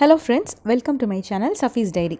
Hello friends welcome to my channel Safee's diary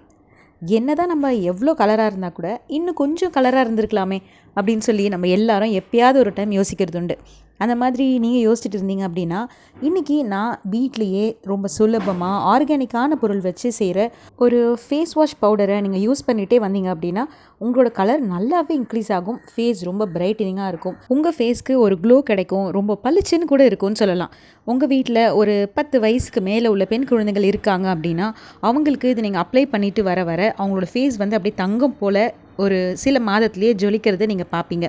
என்ன தான் நம்ம எவ்வளோ கலராக இருந்தால் கூட இன்னும் கொஞ்சம் கலராக இருந்திருக்கலாமே அப்படின்னு சொல்லி நம்ம எல்லாரும் எப்பயாவது ஒரு டைம் யோசிக்கிறது உண்டு அந்த மாதிரி நீங்கள் யோசிச்சுட்டு இருந்தீங்க அப்படின்னா இன்றைக்கி நான் வீட்லேயே ரொம்ப சுலபமாக ஆர்கானிக்கான பொருள் வச்சு செய்கிற ஒரு ஃபேஸ் வாஷ் பவுடரை நீங்கள் யூஸ் பண்ணிகிட்டே வந்தீங்க அப்படின்னா உங்களோட கலர் நல்லாவே இன்க்ரீஸ் ஆகும். ஃபேஸ் ரொம்ப பிரைட்டனிங்காக இருக்கும். உங்கள் ஃபேஸ்க்கு ஒரு க்ளோ கிடைக்கும். ரொம்ப பளிச்சுன்னு கூட இருக்கும்னு சொல்லலாம். உங்கள் வீட்டில் ஒரு பத்து வயசுக்கு மேலே உள்ள பெண் குழந்தைகள் இருக்காங்க அப்படின்னா அவங்களுக்கு இது நீங்கள் அப்ளை பண்ணிவிட்டு வர வர அவங்களோட ஃபேஸ் வந்து அப்படியே தங்கம் போல் ஒரு சில மாதத்துலேயே ஜொலிக்கிறத நீங்கள் பார்ப்பீங்க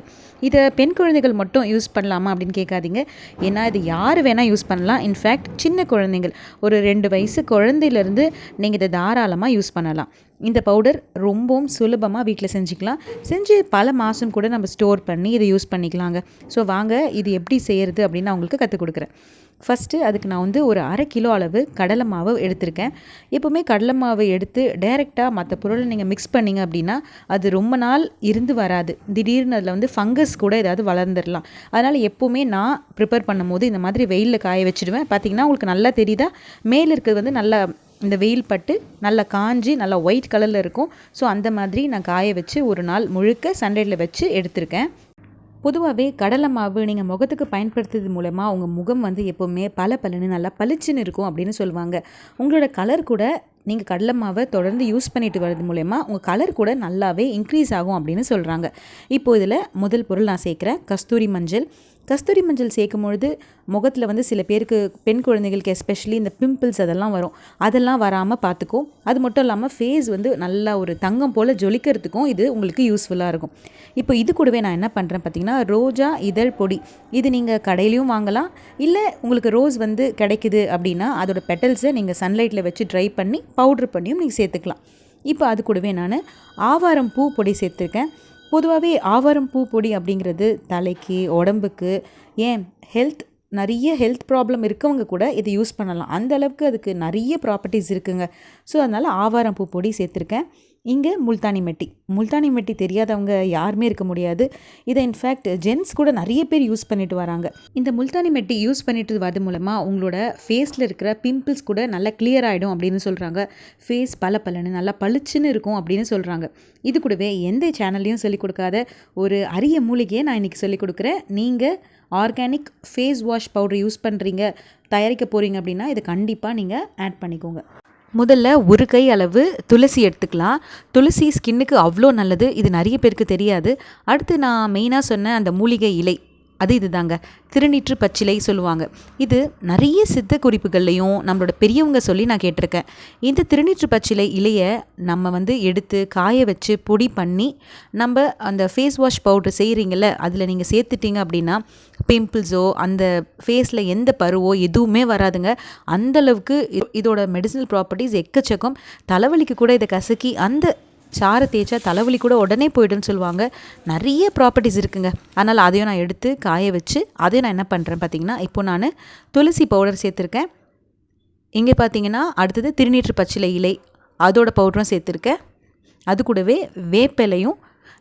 இதை பெண் குழந்தைகள் மட்டும் யூஸ் பண்ணலாமா அப்படின்னு கேட்காதீங்க. ஏன்னா இது யார் வேணால் யூஸ் பண்ணலாம். இன்ஃபேக்ட் சின்ன குழந்தைங்கள் ஒரு ரெண்டு வயசு குழந்தையிலேருந்து நீங்கள் இதை தாராளமாக யூஸ் பண்ணலாம். இந்த பவுடர் ரொம்பவும் சுலபமாக வீட்டில் செஞ்சுக்கலாம். செஞ்சு பல மாதம் கூட நம்ம ஸ்டோர் பண்ணி இதை யூஸ் பண்ணிக்கலாங்க. ஸோ வாங்க இது எப்படி செய்கிறது அப்படின்னு நான் உங்களுக்கு கற்றுக் கொடுக்குறேன். ஃபஸ்ட்டு அதுக்கு நான் வந்து ஒரு அரை கிலோ அளவு கடலை மாவு எடுத்திருக்கேன். எப்போவுமே கடலை மாவு எடுத்து டைரெக்டாக மற்ற பொருளை நீங்கள் மிக்ஸ் பண்ணிங்க அப்படின்னா அது ரொம்ப நாள் இருந்து வராது. திடீர்னு அதில் வந்து ஃபங்கஸ் கூட ஏதாவது வளர்ந்துடலாம் அதனால் எப்போவுமே நான் ப்ரிப்பேர் பண்ணும்போது இந்த மாதிரி வெயிலில் காய வச்சுடுவேன். பார்த்திங்கன்னா உங்களுக்கு நல்லா தெரியுதா? மேலே இருக்கிறது வந்து நல்லா இந்த வெயில் பட்டு நல்லா காஞ்சி நல்லா ஒயிட் கலரில் இருக்கும். ஸோ அந்த மாதிரி நான் காய வச்சு ஒரு நாள் முழுக்க சண்டேயில் வச்சு எடுத்திருக்கேன். பொதுவாகவே கடலை மாவு நீங்கள் முகத்துக்கு பயன்படுத்துறது மூலமாக உங்கள் முகம் வந்து எப்போவுமே பல பலன்னு நல்லா பளிச்சுன்னு இருக்கும் அப்படின்னு சொல்லுவாங்க. உங்களோட கலர் கூட நீங்கள் கடலை மாவை தொடர்ந்து யூஸ் பண்ணிட்டு வர்றது மூலயமா உங்கள் கலர் கூட நல்லாவே இன்க்ரீஸ் ஆகும் அப்படின்னு சொல்கிறாங்க இப்போ இதில் முதல் பொருள் நான் சேர்க்குறேன் கஸ்தூரி மஞ்சள். கஸ்தூரி மஞ்சள் சேர்க்கும் பொழுது முகத்தில் வந்து சில பேருக்கு பெண் குழந்தைகளுக்கு எஸ்பெஷலி இந்த பிம்பிள்ஸ் அதெல்லாம் வரும். அதெல்லாம் வராமல் பார்த்துக்கும் அது மட்டும் இல்லாமல் ஃபேஸ் வந்து நல்லா ஒரு தங்கம் போல் ஜொலிக்கிறதுக்கும் இது உங்களுக்கு யூஸ்ஃபுல்லாக இருக்கும். இப்போ இது கூடவே நான் என்ன பண்ணுறேன் பார்த்தீங்கன்னா ரோஜா இதழ் பொடி. இது நீங்கள் கடையிலையும் வாங்கலாம். இல்லை உங்களுக்கு ரோஸ் வந்து கிடைக்குது அப்படின்னா அதோட பெட்டல்ஸை நீங்கள் சன்லைட்டில் வச்சு ட்ரை பண்ணி பவுட்ரு பண்ணியும் நீங்கள் சேர்த்துக்கலாம். இப்போ அது கூடவே நான் ஆவாரம் பூ பொடி சேர்த்துருக்கேன். பொதுவாகவே ஆவாரம் பூ பொடி அப்படிங்கிறது தலைக்கு உடம்புக்கு ஏன் ஹெல்த் நிறைய ஹெல்த் ப்ராப்ளம் இருக்கவங்க கூட இதை யூஸ் பண்ணலாம். அந்த அளவுக்கு அதுக்கு நிறைய ப்ராப்பர்ட்டிஸ் இருக்குங்க. ஸோ அதனால் ஆவாரம் பூ பொடி சேர்த்துருக்கேன். இங்கே முல்தானி மெட்டி. முல்தானி மெட்டி தெரியாதவங்க யாருமே இருக்க முடியாது. இதை இன்ஃபேக்ட் ஜென்ஸ் கூட நிறைய பேர் யூஸ் பண்ணிட்டு வராங்க. இந்த முல்தானி மெட்டி யூஸ் பண்ணிட்டு வரது மூலமாக உங்களோட ஃபேஸில் இருக்கிற பிம்பிள்ஸ் கூட நல்லா கிளியர் ஆகிடும் அப்படின்னு சொல்கிறாங்க ஃபேஸ் பல பலன்னு நல்லா பளிச்சுன்னு இருக்கும் அப்படின்னு சொல்கிறாங்க இது கூடவே எந்த சேனல்லையும் சொல்லிக் கொடுக்காத ஒரு அரிய மூலிகையை நான் இன்றைக்கி சொல்லிக் கொடுக்குறேன். நீங்கள் organic face wash powder use பண்ணுறீங்க தயாரிக்க போகிறீங்க அப்படின்னா இதை கண்டிப்பாக நீங்கள் ஆட் பண்ணிக்கோங்க. முதல்ல ஒரு கை அளவு துளசி எடுத்துக்கலாம். துளசி ஸ்கின்னுக்கு அவ்வளோ நல்லது. இது நிறைய பேருக்கு தெரியாது. அடுத்து நான் மெயினாக சொன்ன அந்த மூலிகை இலை. அது இதுதாங்க. திருநீற்று பச்சிலை சொல்லுவாங்க. இது நிறைய சித்த குறிப்புகள்லையும் நம்மளோட பெரியவங்க சொல்லி நான் கேட்டிருக்கேன். இந்த திருநீற்று பச்சிலை இலையை நம்ம வந்து எடுத்து காய வச்சு பொடி பண்ணி நம்ம அந்த ஃபேஸ் வாஷ் பவுட்ரு செய்கிறீங்கள அதில் நீங்கள் சேர்த்துட்டீங்க அப்படின்னா பிம்பிள்ஸோ அந்த ஃபேஸில் எந்த பருவோ எதுவுமே வராதுங்க. அந்தளவுக்கு இதோட மெடிசனல் ப்ராப்பர்ட்டிஸ் எக்கச்சக்கம். தலைவலிக்கு கூட இதை கசக்கி அந்த சாரை தேய்ச்சா தலைவலி கூட உடனே போய்டுன்னு சொல்லுவாங்க. நிறைய ப்ராப்பர்ட்டிஸ் இருக்குங்க. அதனால் அதையும் நான் எடுத்து காய வச்சு அதையும் நான் என்ன பண்ணுறேன் பார்த்தீங்கன்னா இப்போ நான் துளசி பவுடர் சேர்த்துருக்கேன். இங்கே பார்த்தீங்கன்னா அடுத்தது திருநீற்று பச்சிலை இலை அதோட பவுடரும் சேர்த்துருக்கேன். அது கூடவே வேப்பிலையும்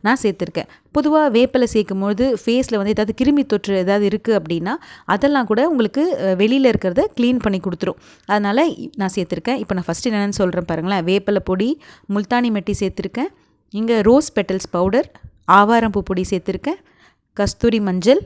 நான் சேர்த்துருக்கேன். பொதுவாக வேப்பிலை சேர்க்கும் பொழுது ஃபேஸில் வந்து ஏதாவது கிருமி தொற்று ஏதாவது இருக்குது அப்படின்னா அதெல்லாம் கூட உங்களுக்கு வெளியில் இருக்கிறத க்ளீன் பண்ணி கொடுத்துரும். அதனால் நான் சேர்த்துருக்கேன். இப்போ நான் ஃபஸ்ட்டு என்னென்னு சொல்கிறேன் பாருங்களேன். வேப்பிலை பொடி முல்தானி மெட்டி சேர்த்துருக்கேன். இங்கே ரோஸ் பெட்டல்ஸ் பவுடர் ஆவாரம்பூ பொடி சேர்த்துருக்கேன். கஸ்தூரி மஞ்சள்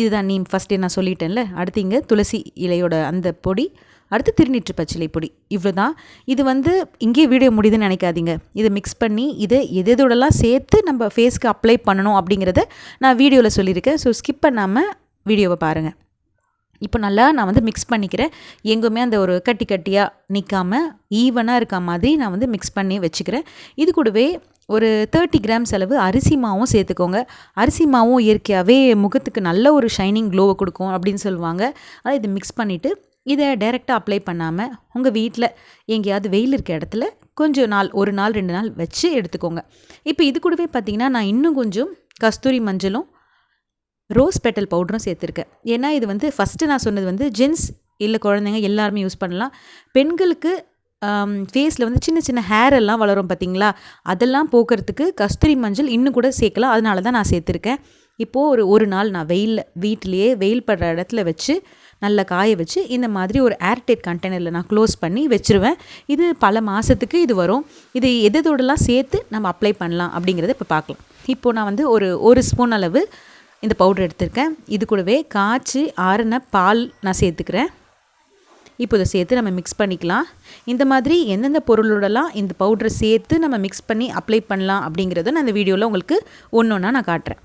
இதுதான் நீ ஃபஸ்ட்டே நான் சொல்லிட்டேன்ல. அடுத்து இங்கே துளசி இலையோட அந்த பொடி அடுத்து திருநீற்று பச்சிலை பொடி. இவ்வளோ தான் இது வந்து இங்கே வீடியோ முடியுதுன்னு நினைக்காதீங்க. இதை மிக்ஸ் பண்ணி இதை எதோடலாம் சேர்த்து நம்ம ஃபேஸ்க்கு அப்ளை பண்ணணும் அப்படிங்கிறத நான் வீடியோவில் சொல்லியிருக்கேன். ஸோ ஸ்கிப் பண்ணாமல் வீடியோவை பாருங்கள் இப்போ நல்லா நான் வந்து மிக்ஸ் பண்ணிக்கிறேன். எங்குமே அந்த ஒரு கட்டி கட்டியாக நிற்காமல் ஈவனாக இருக்க மாதிரி நான் வந்து மிக்ஸ் பண்ணி வச்சுக்கிறேன். இது கூடவே ஒரு தேர்ட்டி கிராம்ஸ் அளவு அரிசி மாவும் சேர்த்துக்கோங்க. அரிசி மாவும் இயற்கையாகவே முகத்துக்கு நல்ல ஒரு ஷைனிங் க்ளோவை கொடுக்கும் அப்படின்னு சொல்லுவாங்க. ஆனால் இதை மிக்ஸ் பண்ணிவிட்டு இதை டைரெக்டாக அப்ளை பண்ணாமல் உங்கள் வீட்டில் எங்கேயாவது வெயில் இருக்க இடத்துல கொஞ்சம் நாள் ஒரு நாள் ரெண்டு நாள் வச்சு எடுத்துக்கோங்க. இப்போ இது கூடவே பார்த்திங்கன்னா நான் இன்னும் கொஞ்சம் கஸ்தூரி மஞ்சளும் ரோஸ் பெட்டல் பவுடரும் சேர்த்துருக்கேன். ஏன்னா இது வந்து ஃபஸ்ட்டு நான் சொன்னது வந்து ஜென்ஸ் இல்லை குழந்தைங்க எல்லாருமே யூஸ் பண்ணலாம். பெண்களுக்கு ஃபேஸில் வந்து சின்ன சின்ன ஹேர் எல்லாம் வளரும் பார்த்திங்களா அதெல்லாம் போக்குறதுக்கு கஸ்தூரி மஞ்சள் இன்னும் கூட சேர்க்கலாம். அதனால தான் நான் சேர்த்துருக்கேன். இப்போது ஒரு ஒரு நாள் நான் வெயிலில் வீட்டிலேயே வெயில் படுற இடத்துல வச்சு நல்லா காய வச்சு இந்த மாதிரி ஒரு ஏர்டைட் கண்டெய்னரில் நான் க்ளோஸ் பண்ணி வச்சுருவேன். இது பல மாதத்துக்கு இது வரும். இது எதோடலாம் சேர்த்து நம்ம அப்ளை பண்ணலாம் அப்படிங்கிறத இப்போ பார்க்கலாம். இப்போது நான் வந்து ஒரு ஒரு ஸ்பூன் அளவு இந்த பவுடர் எடுத்திருக்கேன். இது கூடவே காய்ச்சி ஆறின பால் நான் சேர்த்துக்கிறேன். இப்போ இதை சேர்த்து நம்ம மிக்ஸ் பண்ணிக்கலாம். இந்த மாதிரி எந்தெந்த பொருளோடலாம் இந்த பவுடரை சேர்த்து நம்ம மிக்ஸ் பண்ணி அப்ளை பண்ணலாம் அப்படிங்கிறத நான் இந்த வீடியோவில் உங்களுக்கு ஒன்று ஒன்றா நான் காட்டுறேன்.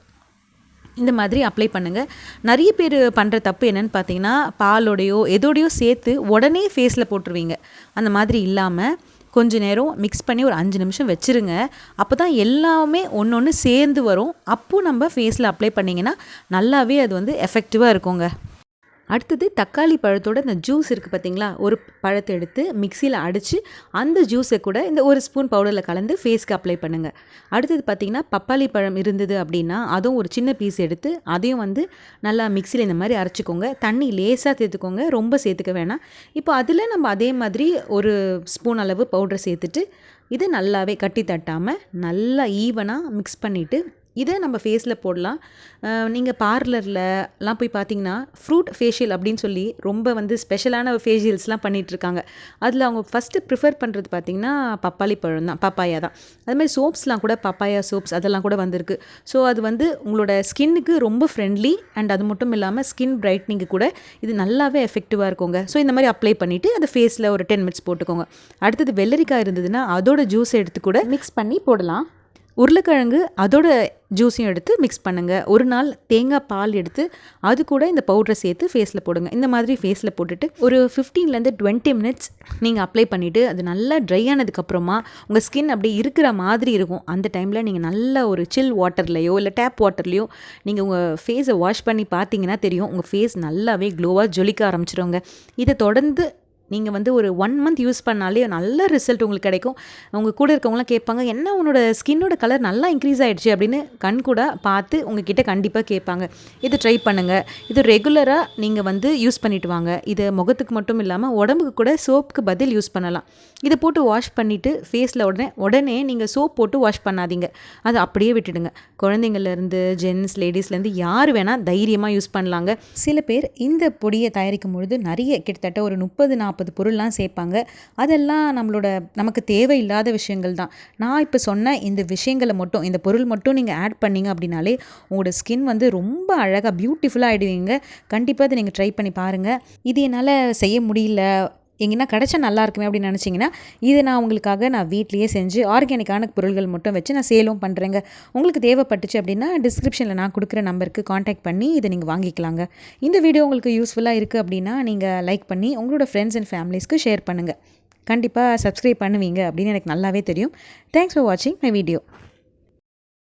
இந்த மாதிரி அப்ளை பண்ணுங்கள் நிறைய பேர் பண்ணுற தப்பு என்னென்னு பார்த்தீங்கன்னா பாலோடையோ எதோடையோ சேர்த்து உடனே ஃபேஸில் போட்டுருவீங்க. அந்த மாதிரி இல்லாமல் கொஞ்ச நேரம் மிக்ஸ் பண்ணி ஒரு அஞ்சு நிமிஷம் வச்சுருங்க. அப்போ தான் எல்லாமே ஒன்று ஒன்று சேர்ந்து வரும். அப்போது நம்ம ஃபேஸில் அப்ளை பண்ணிங்கன்னா நல்லாவே அது வந்து எஃபெக்டிவாக இருக்குங்க. அடுத்தது தக்காளி பழத்தோட இந்த ஜூஸ் இருக்குது பார்த்தீங்களா ஒரு பழத்தை எடுத்து மிக்சியில் அடித்து அந்த ஜூஸை கூட இந்த ஒரு ஸ்பூன் பவுடரில் கலந்து ஃபேஸ்க்கு அப்ளை பண்ணுங்கள் அடுத்தது பார்த்திங்கன்னா பப்பாளி பழம் இருந்தது அப்படின்னா அதுவும் ஒரு சின்ன பீஸ் எடுத்து அதையும் வந்து நல்லா மிக்சியில் இந்த மாதிரி அரைச்சிக்கோங்க. தண்ணி லேசாக சேர்த்துக்கோங்க. ரொம்ப சேர்த்துக்க வேணாம். இப்போ அதில் நம்ம அதே மாதிரி ஒரு ஸ்பூன் அளவு பவுடரை சேர்த்துட்டு இது நல்லாவே கட்டி தட்டாமல் நல்லா ஈவனாக மிக்ஸ் பண்ணிவிட்டு இதை நம்ம ஃபேஸில் போடலாம். நீங்கள் பார்லர்லலாம் போய் பார்த்தீங்கன்னா ஃப்ரூட் ஃபேஷியல் அப்படின்னு சொல்லி ரொம்ப வந்து ஸ்பெஷலான ஃபேஷியல்ஸ்லாம் பண்ணிகிட்ருக்காங்க அதில் அவங்க ஃபஸ்ட்டு ப்ரிஃபர் பண்ணுறது பார்த்திங்கன்னா பப்பாளி பழம் தான் பப்பாயா தான். அதுமாதிரி சோப்ஸ்லாம் கூட பப்பாயா சோப்ஸ் அதெல்லாம் கூட வந்திருக்கு. ஸோ அது வந்து உங்களோட ஸ்கின்னுக்கு ரொம்ப ஃப்ரெண்ட்லி அண்ட் அது மட்டும் இல்லாமல் ஸ்கின் பிரைட்னிங்கு கூட இது நல்லாவே எஃபெக்டிவாக இருக்குங்க. ஸோ இந்த மாதிரி அப்ளை பண்ணிவிட்டு அதை ஃபேஸில் ஒரு டென் மினிட்ஸ் போட்டுக்கோங்க. அடுத்தது வெள்ளரிக்காய் இருந்ததுன்னா அதோட ஜூஸ் எடுத்து கூட மிக்ஸ் பண்ணி போடலாம். உருளைக்கிழங்கு அதோட ஜூஸையும் எடுத்து மிக்ஸ் பண்ணுங்கள் ஒரு நாள் தேங்காய் பால் எடுத்து அது கூட இந்த பவுடரை சேர்த்து ஃபேஸில் போடுங்க. இந்த மாதிரி ஃபேஸில் போட்டுட்டு ஒரு ஃபிஃப்டீன்லேருந்து டுவெண்ட்டி மினிட்ஸ் நீங்கள் அப்ளை பண்ணிவிட்டு அது நல்லா ட்ரை ஆனதுக்கப்புறமா உங்கள் ஸ்கின் அப்படி இருக்கிற மாதிரி இருக்கும். அந்த டைமில் நீங்கள் நல்ல ஒரு சில் வாட்டர்லையோ இல்லை டேப் வாட்டர்லையோ நீங்கள் உங்கள் ஃபேஸை வாஷ் பண்ணி பார்த்தீங்கன்னா தெரியும். உங்கள் ஃபேஸ் நல்லாவே க்ளோவாக ஜொலிக்க ஆரம்பிச்சிருவாங்க இதை தொடர்ந்து நீங்கள் வந்து ஒரு ஒன் மந்த் யூஸ் பண்ணாலே நல்ல ரிசல்ட் உங்களுக்கு கிடைக்கும். உங்கள் கூட இருக்கவங்களாம் கேட்பாங்க என்ன உன்னோட ஸ்கின்னோட கலர் நல்லா இன்க்ரீஸ் ஆகிடுச்சு அப்படின்னு கண் கூட பார்த்து உங்ககிட்ட கண்டிப்பாக கேட்பாங்க. இது ட்ரை பண்ணுங்கள் இது ரெகுலராக நீங்கள் வந்து யூஸ் பண்ணிட்டு வாங்க. இது முகத்துக்கு மட்டும் இல்லாமல் உடம்புக்கு கூட சோப்புக்கு பதில் யூஸ் பண்ணலாம். இதை போட்டு வாஷ் பண்ணிவிட்டு ஃபேஸில் உடனே உடனே நீங்கள் சோப் போட்டு வாஷ் பண்ணாதீங்க. அதை அப்படியே விட்டுடுங்க. குழந்தைங்கள்லேருந்து ஜென்ஸ் லேடிஸ்லேருந்து யார் வேணால் தைரியமாக யூஸ் பண்ணலாங்க. சில பேர் இந்த பொடியை தயாரிக்கும் பொழுது நிறைய கிட்டத்தட்ட ஒரு முப்பது நாற்பது நாற்பது பொருள்லாம் சேர்ப்பாங்க. அதெல்லாம் நம்மளோட நமக்கு தேவையில்லாத விஷயங்கள் தான். நான் இப்போ சொன்ன இந்த விஷயங்களை மட்டும் இந்த பொருள் மட்டும் நீங்கள் ஆட் பண்ணிங்க அப்படின்னாலே உங்களோட ஸ்கின் வந்து ரொம்ப அழகாக பியூட்டிஃபுல்லாக ஆகிடுவீங்க கண்டிப்பாக அதை நீங்கள் ட்ரை பண்ணி பாருங்கள் இது என்னால் செய்ய முடியல எங்கன்னா கிடச்சா நல்லா இருக்குமே அப்படின்னு நினச்சிங்கன்னா இதை நான் உங்களுக்காக நான் வீட்லேயே செஞ்சு ஆர்கானிக்கான பொருள்கள் மட்டும் வச்சு நான் சேலும் பண்ணுறேங்க உங்களுக்கு தேவைப்பட்டுச்சு அப்படின்னா டிஸ்கிரிப்ஷனில் நான் கொடுக்குற நம்பருக்கு காண்டாக்ட் பண்ணி இதை நீங்கள் வாங்கிக்கலாங்க. இந்த வீடியோ உங்களுக்கு யூஸ்ஃபுல்லாக இருக்குது அப்படின்னா நீங்கள் லைக் பண்ணி உங்களோட ஃப்ரெண்ட்ஸ் அண்ட் ஃபேமிலிஸ்க்கு ஷேர் பண்ணுங்கள் கண்டிப்பாக சப்ஸ்கிரைப் பண்ணுவீங்க அப்படின்னு எனக்கு நல்லாவே தெரியும். தேங்க்ஸ் ஃபார் வாட்சிங் மை வீடியோ